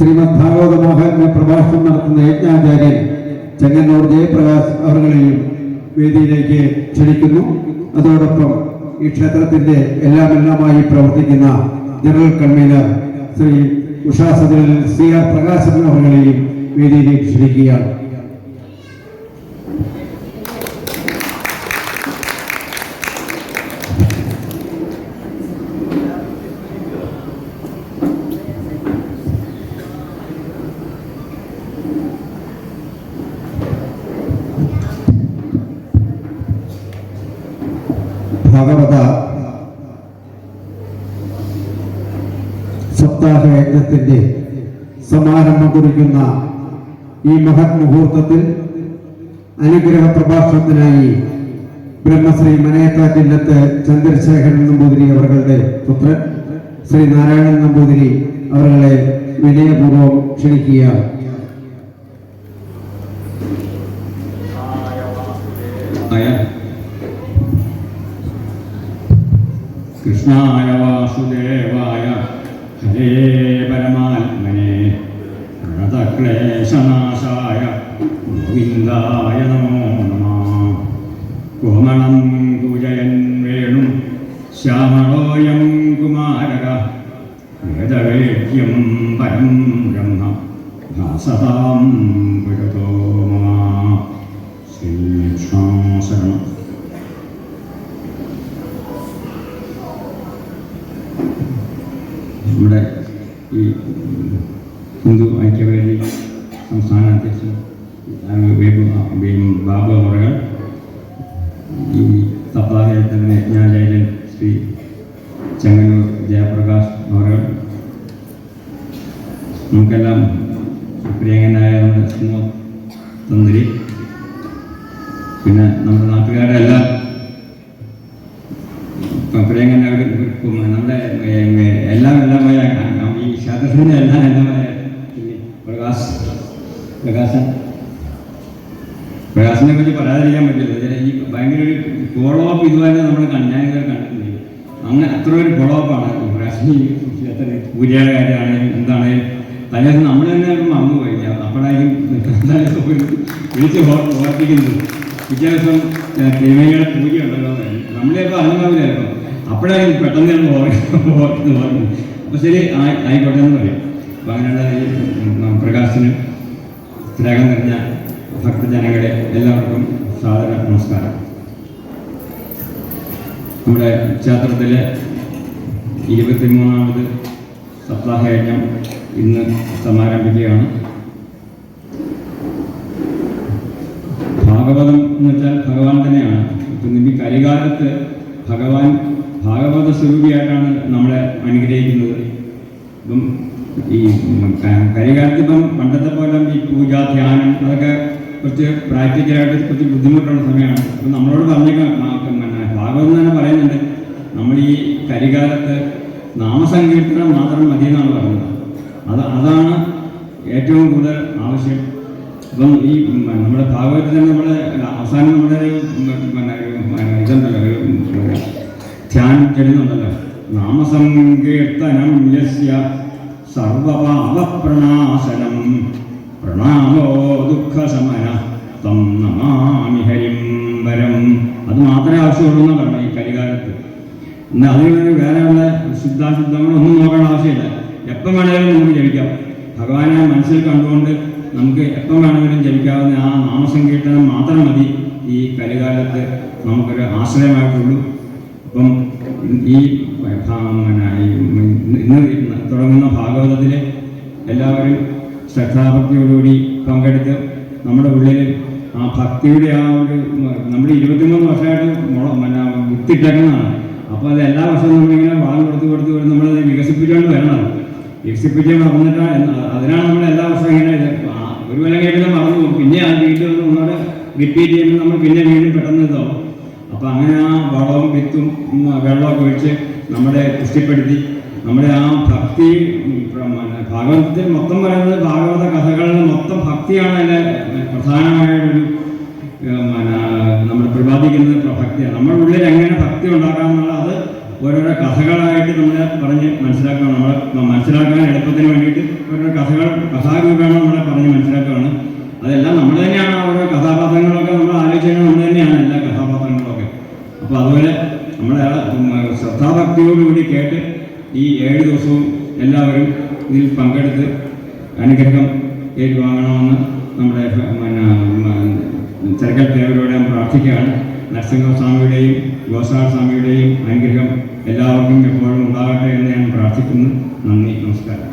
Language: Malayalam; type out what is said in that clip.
ശ്രീമദ് ഭാഗവത മോഹനെ പ്രഭാഷണം നടത്തുന്ന യജ്ഞാചാര്യൻ ചെങ്ങന്നൂർ ജയപ്രകാശ് അവരുടെയും വേദിയിലേക്ക് ക്ഷണിക്കുന്നു. അതോടൊപ്പം ഈ ക്ഷേത്രത്തിന്റെ എല്ലാം എല്ലാമായി പ്രവർത്തിക്കുന്ന general convener Shri Usha C R Prakashan അവരുടെയും വേദിയിലേക്ക് ക്ഷണിക്കുകയാണ്. ഭഗവത സപ്താഹ യജ്ഞത്തിന്റെ സമാരംഭം കുറിക്കുന്ന ഈ മഹത് മുഹൂർത്തത്തിൽ അനുഗ്രഹ പ്രഭാഷണത്തിനായി ബ്രഹ്മശ്രീ മനയത്താറ്റില്ലത്ത് ചന്ദ്രശേഖരൻ നമ്പൂതിരി അവരുടെ പുത്രൻ ശ്രീ നാരായണൻ നമ്പൂതിരി അവരുടെ വിനയപൂർവം ക്ഷണിക്കുകയാണ് ആയ കൃഷ്ണായ വാസുദേവായ ഹരേ പരമാത്മനെ. വ്രതക്ലേശനാശായ ഗോവിന്ദായ നമോ നമ. കോമളം പൂജയൻ വേണു ശ്യാമളോയം കുമാരക. വേദവേദ്യം പരം ബ്രഹ്മ. ഭാസതാം പുരതോ മമ. ശ്രീശാസനം നമ്മുടെ ഈ ഹിന്ദു ഐക്യവേദി സംസ്ഥാന അധ്യക്ഷൻ ആ, വേബു ആ, ബി- ബാബു അവറുകൾ ഈ സപ്താഹത്തിന് യജ്ഞാചാര്യൻ ശ്രീ ചെങ്ങന്നൂർ ജയപ്രകാശ് അവറുകൾ നമുക്കെല്ലാം പ്രിയങ്കനായ നമ്മുടെ സ്മോ തന്ത്രി പിന്നെ നമ്മുടെ നാട്ടുകാരുടെ എല്ലാം ഇപ്പം പ്രിയങ്കന ഒരു ഒരു നമ്മുടെ ഏർ, എല്ലാം എല്ലാമായ ഈ ക്ഷേത്രത്തിന്റെ എല്ലാം എല്ലാമായ പിന്നെ പ്രകാശ് പ്രകാശൻ. പ്രകാശിനെ പറ്റി പറയാതിരിക്കാൻ പറ്റില്ല. ഈ ഭയങ്കര ഒരു ഫോളോ അപ്പ് ഇതുവരെ നമ്മൾ ഞാൻ ഇതുവരെ കണ്ടിട്ടില്ല. അങ്ങനെ അത്ര ഒരു ഫോളോ അപ്പാണ് ആണ് പ്രകാശിന് പൂജയുടെ കാര്യമാണെങ്കിലും എന്താണെങ്കിലും. തലേദിവസം നമ്മൾ തന്നെ മറന്നു പോയി. അപ്പോഴായിരിക്കും വിളിച്ച് ഓർ- ഓർപ്പിക്കുന്നത്. പിറ്റേ ദിവസം തിരുമേനിയുടെ പൂജ ഉണ്ടല്ലോ നമ്മളിപ്പോൾ അറിഞ്ഞാവില്ലായിരുന്നു അപ്പോഴായിരിക്കും പെട്ടെന്ന് നമ്മൾ ഓർക്കുന്നത് ഓർക്കുന്നത്. അപ്പോൾ ശരി ആയി- ആയിക്കോട്ടെ എന്ന് പറയാം. അപ്പോൾ അങ്ങനെയുള്ള പ്രകാശിന് സ്നേഹം നിറഞ്ഞ ഭക്തജനങ്ങളെ എല്ലാവർക്കും സാദര നമസ്കാരം. നമ്മുടെ ക്ഷേത്രത്തിലെ ഇരുപത്തിമൂന്നാമത് സപ്താഹയജ്ഞം ഇന്ന് സമാരംഭിക്കുകയാണ്. ഭാഗവതം എന്ന് വെച്ചാൽ ഭഗവാൻ തന്നെയാണ്. ഇപ്പം ഈ കരികാലത്ത് ഭഗവാൻ ഭാഗവത സ്വരൂപിയായിട്ടാണ് നമ്മളെ അനുഗ്രഹിക്കുന്നത്. ഇപ്പം ഈ ക- കരികാലത്ത് ഇപ്പം പണ്ടത്തെ പോലെ ഈ പൂജ ധ്യാനം അതൊക്കെ കുറച്ച് പ്രാക്ടിക്കലായിട്ട് കുറച്ച് ബുദ്ധിമുട്ടുള്ള സമയമാണ്. അപ്പം നമ്മളോട് പറഞ്ഞേക്കാം ഭാഗവതം തന്നെ പറയുന്നുണ്ട്. നമ്മൾ ഈ കരികാലത്ത് നാമസങ്കീർത്തനം മാത്രം മതി എന്നാണ് പറയുന്നത് അത് അതാണ് ഏറ്റവും കൂടുതൽ ആവശ്യം. ഇപ്പം ഈ നമ്മുടെ ഭാഗവതത്തിൽ തന്നെ നമ്മുടെ അവസാനം നമ്മുടെ ഇതുണ്ടല്ലോ ധ്യാനം ചെല്ലുന്നുണ്ടല്ലോ നാമസങ്കീർത്തനം യസ്യ സർവപാപപ്രണാശനം. പ്രണാമോ ദുഃഖശമന. തം നമാമി ഹരിം വരം. അത് മാത്രമേ ആവശ്യമുള്ളൂ എന്ന് പറഞ്ഞു ഈ കലികാലത്ത് എന്നാൽ അതിന് വേറെയുള്ള ശുദ്ധാശുദ്ധങ്ങളൊന്നും നോക്കേണ്ട ആവശ്യമില്ല. എപ്പം വേണമെങ്കിലും നമുക്ക് ജപിക്കാം. ഭഗവാനെ മനസ്സിൽ കണ്ടുകൊണ്ട് നമുക്ക് എപ്പം വേണമെങ്കിലും ജപിക്കാവുന്ന ആ നാമസങ്കീർത്തനം മാത്രം മതി ഈ കലികാലത്ത് നമുക്കൊരു ആശ്രയമായിട്ടുള്ളൂ. അപ്പം ഈ ഇന്ന് തുടങ്ങുന്ന ഭാഗവതത്തിൽ എല്ലാവരും ശ്രദ്ധാഭക്തിയോടുകൂടി പങ്കെടുത്ത് നമ്മുടെ ഉള്ളിൽ ആ ഭക്തിയുടെ ആ ഒരു നമ്മൾ ഇരുപത്തിമൂന്ന് വർഷമായിട്ട് പിന്നെ വിത്തിട്ടേക്കുന്നതാണ് അപ്പോൾ അത് എല്ലാ വർഷവും നമ്മളിങ്ങനെ വളം കൊടുത്ത് കൊടുത്ത് കൊടുത്ത് നമ്മളത് വികസിപ്പിച്ചുകൊണ്ട് വരണം വികസിപ്പിച്ച് വന്നിട്ടാണ് അതിനാണ് നമ്മൾ എല്ലാ വർഷവും ഇങ്ങനെ ഒരു കൊല്ലം കഴിയുമ്പോൾ മറന്നു പോകും. പിന്നെ ആ വീട്ടിൽ വന്ന് ഒന്നുകൂടെ റിപ്പീറ്റ് ചെയ്യുമ്പോൾ നമ്മൾ പിന്നെ വീണ്ടും പെട്ടെന്ന് ഇതാവും. അപ്പോൾ അങ്ങനെ ആ വളവും വിത്തും വെള്ളമൊക്കെ ഒഴിച്ച് നമ്മളെ പുഷ്ടിപ്പെടുത്തി നമ്മുടെ ആ ഭക്തി ഭാഗവതത്തിൽ മൊത്തം പറയുന്നത് ഭാഗവത കഥകളിൽ മൊത്തം ഭക്തിയാണ് അതിന്റെ പ്രധാനമായൊരു നമ്മൾ പ്രതിപാദിക്കുന്നത് ഭക്തിയാണ് നമ്മുടെ ഉള്ളിൽ എങ്ങനെ ഭക്തി ഉണ്ടാക്കാമെന്നുള്ള അത് ഓരോരോ കഥകളായിട്ട് നമ്മൾ പറഞ്ഞ് മനസ്സിലാക്കുകയാണ് നമ്മൾ മനസ്സിലാക്കാൻ എളുപ്പത്തിന് വേണ്ടിയിട്ട് ഓരോരോ കഥകൾ കഥാരൂപേണ നമ്മളെ പറഞ്ഞ് മനസ്സിലാക്കുകയാണ് അതെല്ലാം നമ്മൾ തന്നെയാണ്. ഓരോ കഥാപാത്രങ്ങളൊക്കെ നമ്മൾ ആലോചിക്കുന്നത് നമ്മൾ തന്നെയാണ് എല്ലാ കഥാപാത്രങ്ങളൊക്കെ. അപ്പോൾ അതുപോലെ നമ്മളെ ശ്രദ്ധാഭക്തിയോടുകൂടി കേട്ട് ഈ ഏഴ് ദിവസവും എല്ലാവരും ഇതിൽ പങ്കെടുത്ത് അനുഗ്രഹം ഏറ്റുവാങ്ങണമെന്ന് നമ്മുടെ ചെറുക്കൽ ദേവരോട് പ്രാർത്ഥിക്കുകയാണ്. നരസിംഹസ്വാമിയുടെയും ഗോസാൾ സ്വാമിയുടെയും അനുഗ്രഹം എല്ലാവർക്കും എപ്പോഴും ഉണ്ടാകട്ടെ എന്ന് ഞാൻ പ്രാർത്ഥിക്കുന്നു. നന്ദി നമസ്കാരം.